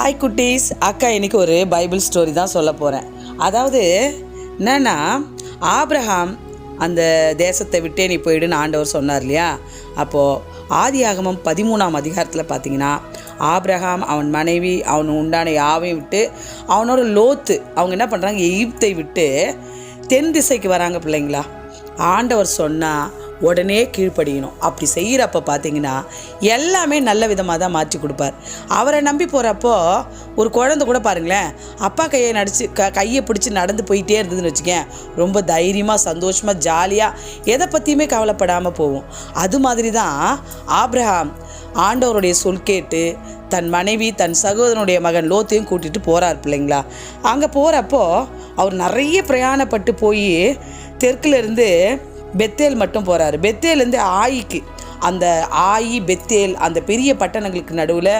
Hi குட்டீஸ். அக்கா இன்னைக்கு ஒரு பைபிள் ஸ்டோரி தான் சொல்ல போகிறேன் அதாவது என்னன்னா ஆப்ரஹாம் அந்த தேசத்தை விட்டே நீ போயிடுன்னு ஆண்டவர் சொன்னார் இல்லையா? அப்போது ஆதி ஆகமம் பதிமூணாம் அதிகாரத்தில் பார்த்தீங்கன்னா ஆப்ரஹாம் அவன் மனைவி அவன் உண்டான யாவையும் விட்டு அவனோட லோத்து அவங்க என்ன பண்ணுறாங்க எகிப்தை விட்டு தென் திசைக்கு வராங்க பிள்ளைங்களா? ஆண்டவர் சொன்னால் உடனே கீழ்ப்படியணும். அப்படி செய்கிறப்ப பார்த்தீங்கன்னா எல்லாமே நல்ல விதமாக தான் மாற்றி கொடுப்பார். அவரை நம்பி போகிறப்போ ஒரு குழந்தை கூட பாருங்களேன் அப்பா கையை நடிச்சு க கையை பிடிச்சி நடந்து போயிட்டே இருந்ததுன்னு வச்சுக்கேன் ரொம்ப தைரியமாக சந்தோஷமாக ஜாலியாக எதை பற்றியுமே கவலைப்படாமல் போவோம். அது மாதிரி தான் ஆப்ரஹாம் ஆண்டவருடைய சொல் கேட்டு தன் மனைவி தன் சகோதரனுடைய மகன் லோத்தையும் கூட்டிகிட்டு போகிறார் பிள்ளைங்களா. அங்கே போகிறப்போ அவர் நிறைய பிரயாணப்பட்டு போய் தெற்குலேருந்து பெத்தேல் மட்டும் போகிறாரு பெத்தேலேருந்து ஆயிக்கு அந்த ஆயி பெத்தேல் அந்த பெரிய பட்டணங்களுக்கு நடுவில்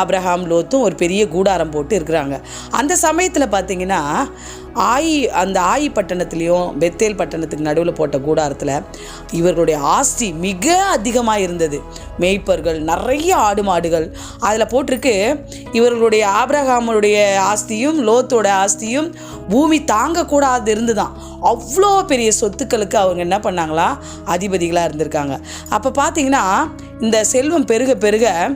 ஆப்ரஹாம் லோத்தும் ஒரு பெரிய கூடாரம் போட்டு இருக்கிறாங்க. அந்த சமயத்தில் பார்த்தீங்கன்னா ஆயி அந்த ஆயி பட்டணத்துலேயும் பெத்தேல் பட்டணத்துக்கு நடுவில் போட்ட கூடாரத்தில் இவர்களுடைய ஆஸ்தி மிக அதிகமாக இருந்தது. மேய்ப்பர்கள் நிறைய ஆடு மாடுகள். அதில் போட்டிருக்கு இவர்களுடைய ஆப்ரஹாமருடைய ஆஸ்தியும் லோத்தோட ஆஸ்தியும் பூமி தாங்கக்கூடாது இருந்துதான். அவ்வளோ பெரிய சொத்துக்களுக்கு அவங்க என்ன பண்ணாங்களா? அதிபதிகளாக இருந்திருக்காங்க. அப்போ பார்த்தீங்கன்னா இந்த செல்வம் பெருக பெருக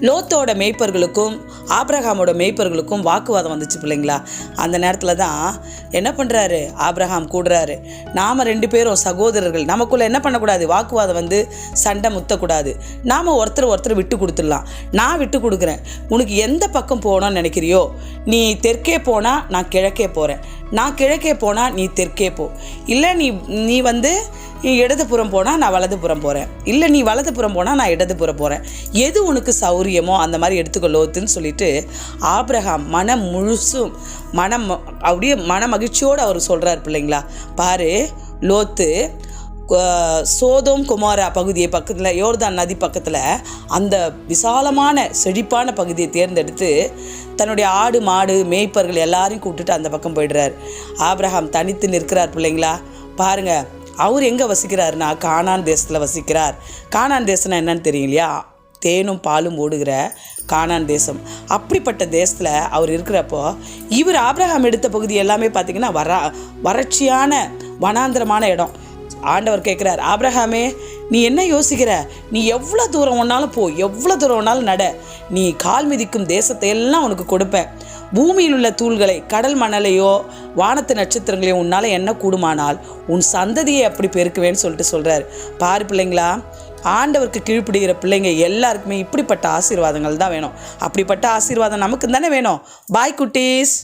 லோத்தோட மேய்ப்பர்களுக்கும் ஆப்ரஹாமோட மெய்ப்பர்களுக்கும் வாக்குவாதம் வந்துச்சு பிள்ளைங்களா. அந்த நேரத்தில் தான் என்ன பண்ணுறாரு ஆப்ரஹாம் கூடுறாரு. நாம் ரெண்டு பேரும் சகோதரர்கள். நமக்குள்ளே என்ன பண்ணக்கூடாது? வாக்குவாதம் வந்து சண்டை முத்தக்கூடாது. நாம் ஒருத்தர் ஒருத்தர் விட்டு கொடுத்துடலாம். நான் விட்டு கொடுக்குறேன். உனக்கு எந்த பக்கம் போகணும்னு நினைக்கிறியோ நீ தெற்கே போனால் நான் கிழக்கே போகிறேன் நான் கிழக்கே போனால் நீ தெற்கே போ. இல்லை நீ நீ வந்து நீ இடதுபுறம் போனால் நான் வலதுபுறம் போகிறேன் இல்லை நீ வலதுபுறம் போனால் நான் இடதுபுறம் போகிறேன் எது உனக்கு சௌரியமோ அந்த மாதிரி எடுத்துக்கொள்ளோத்துன்னு சொல்லிட்டு ஆப்ரஹாம் மனம் முழுசும் மனம் அப்படியே மன மகிழ்ச்சியோடு அவர் சொல்கிறார் பிள்ளைங்களா. பாரு லோத்து சோதோம் குமாரா பகுதியை பக்கத்தில் யோர்தான் நதி பக்கத்தில் அந்த விசாலமான செழிப்பான பகுதியை தேர்ந்தெடுத்து தன்னுடைய ஆடு மாடு மேய்ப்பர்கள் எல்லாரையும் கூப்பிட்டுட்டு அந்த பக்கம் போயிடுறார். ஆப்ரஹாம் தனித்து நிற்கிறார் பிள்ளைங்களா. பாருங்க அவர் எங்கே வசிக்கிறாருன்னா கானான் தேசத்தில் வசிக்கிறார். கானான் தேசம்னா என்னன்னு தெரியும் இல்லையா? தேனும் பாலும் ஓடுகிற கானான் தேசம். அப்படிப்பட்ட தேசத்தில் அவர் இருக்கிறப்போ இவர் ஆப்ரஹாம் எடுத்த பகுதி எல்லாமே பார்த்திங்கன்னா வர வறட்சியான வனாந்திரமான இடம். ஆண்டவர் கேட்குறார் ஆப்ரஹாமே நீ என்ன யோசிக்கிற? நீ எவ்வளோ தூரம் ஒன்னாலும் போ எவ்வளோ தூரம் ஒன்றாலும் நட. நீ கால் மிதிக்கும் தேசத்தை எல்லாம் உனக்கு கொடுப்பேன். பூமியில் உள்ள தூள்களை கடல் மணலையோ வானத்து நட்சத்திரங்களையோ உன்னால் என்ன கூடுமானால் உன் சந்ததியை அப்படி பெருக்குவேன்னு சொல்லிட்டு சொல்கிறார் பாரு பிள்ளைங்களா ஆண்டவருக்கு கீழ்ப்பிடுகிற பிள்ளைங்க எல்லாருக்குமே இப்படிப்பட்ட ஆசீர்வாதங்கள் தான் வேணும். அப்படிப்பட்ட ஆசீர்வாதம் நமக்கு தானே வேணும். பாய் குட்டீஸ்.